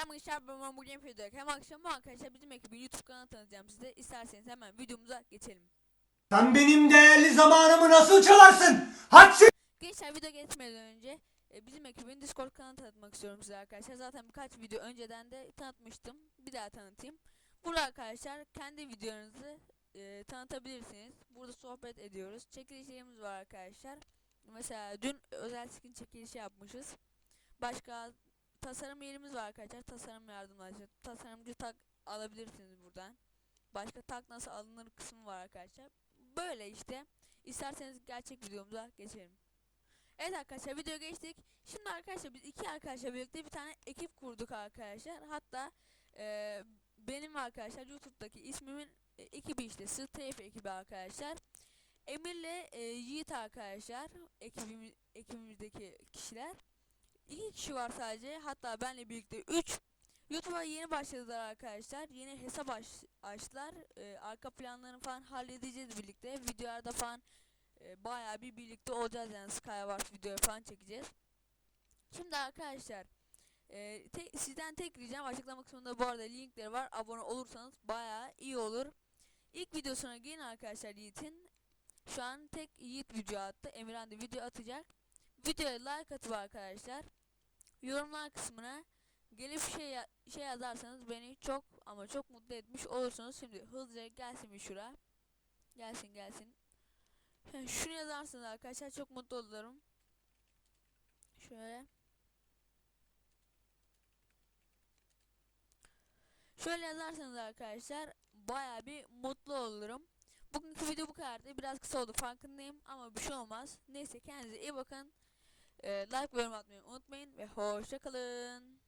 Selamünaleyküm ben bugün Fedek. Hem akşam arkadaşlar bizim ekibin YouTube kanalını tanıtacağım size. İsterseniz hemen videomuza geçelim. Sen benim değerli zamanımı nasıl çalarsın? Hadsiz! Gençler video geçmeden önce e, bizim ekibin Discord kanalını tanıtmak istiyorum size arkadaşlar. Zaten birkaç video önceden de tanıtmıştım. Bir daha tanıtayım. Burada arkadaşlar kendi videolarınızı e, tanıtabilirsiniz. Burada sohbet ediyoruz. Çekilişlerimiz var arkadaşlar. Mesela dün özel skin çekilişi yapmışız. Başka tasarım yerimiz var arkadaşlar. Tasarım yardımlaşıyor. Tasarımcı tak alabilirsiniz buradan. Başka tak nasıl alınır kısmı var arkadaşlar. Böyle işte. İsterseniz gerçek videomuza geçelim. Evet arkadaşlar video geçtik. Şimdi arkadaşlar biz iki arkadaşla birlikte bir tane ekip kurduk arkadaşlar. Hatta eee, benim arkadaşlar YouTube'daki ismimin e, ekibi işte Strafe ekibi arkadaşlar. Emir'le e, Yiğit arkadaşlar ekibimiz, ekibimizdeki kişiler. İki kişi var sadece. Hatta benle birlikte 3. YouTube'a yeni başladılar arkadaşlar. Yeni hesap aç, açtılar. E, arka planlarını falan halledeceğiz birlikte. Videolarda falan e, bayağı bir birlikte olacağız yani Skywars videoyu falan çekeceğiz. Şimdi arkadaşlar e, te- sizden tek ricam açıklama kısmında bu arada linkleri var. Abone olursanız bayağı iyi olur. İlk videosuna gelin arkadaşlar Yiğit'in. Şu an tek Yiğit video attı. Emirhan da video atacak. Videoya like atıp arkadaşlar. Yorumlar kısmına gelip şey şey yazarsanız beni çok ama çok mutlu etmiş olursunuz. Şimdi hızlıca gelsin bir şura. Gelsin gelsin. Şunu yazarsınız arkadaşlar çok mutlu olurum. Şöyle. Şöyle yazarsanız arkadaşlar baya bir mutlu olurum. Bugünkü video bu kadardı. Biraz kısa oldu farkındayım ama bir şey olmaz. Neyse kendinize iyi bakın. Ee, like ve yorum atmayı unutmayın ve hoşça kalın.